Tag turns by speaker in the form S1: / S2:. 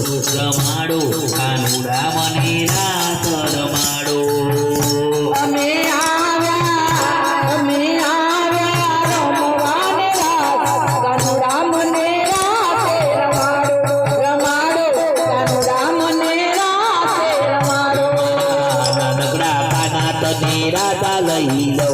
S1: રમાડો કાનુડા મને રાત રમાડો
S2: અમે
S1: લઈ લઉં.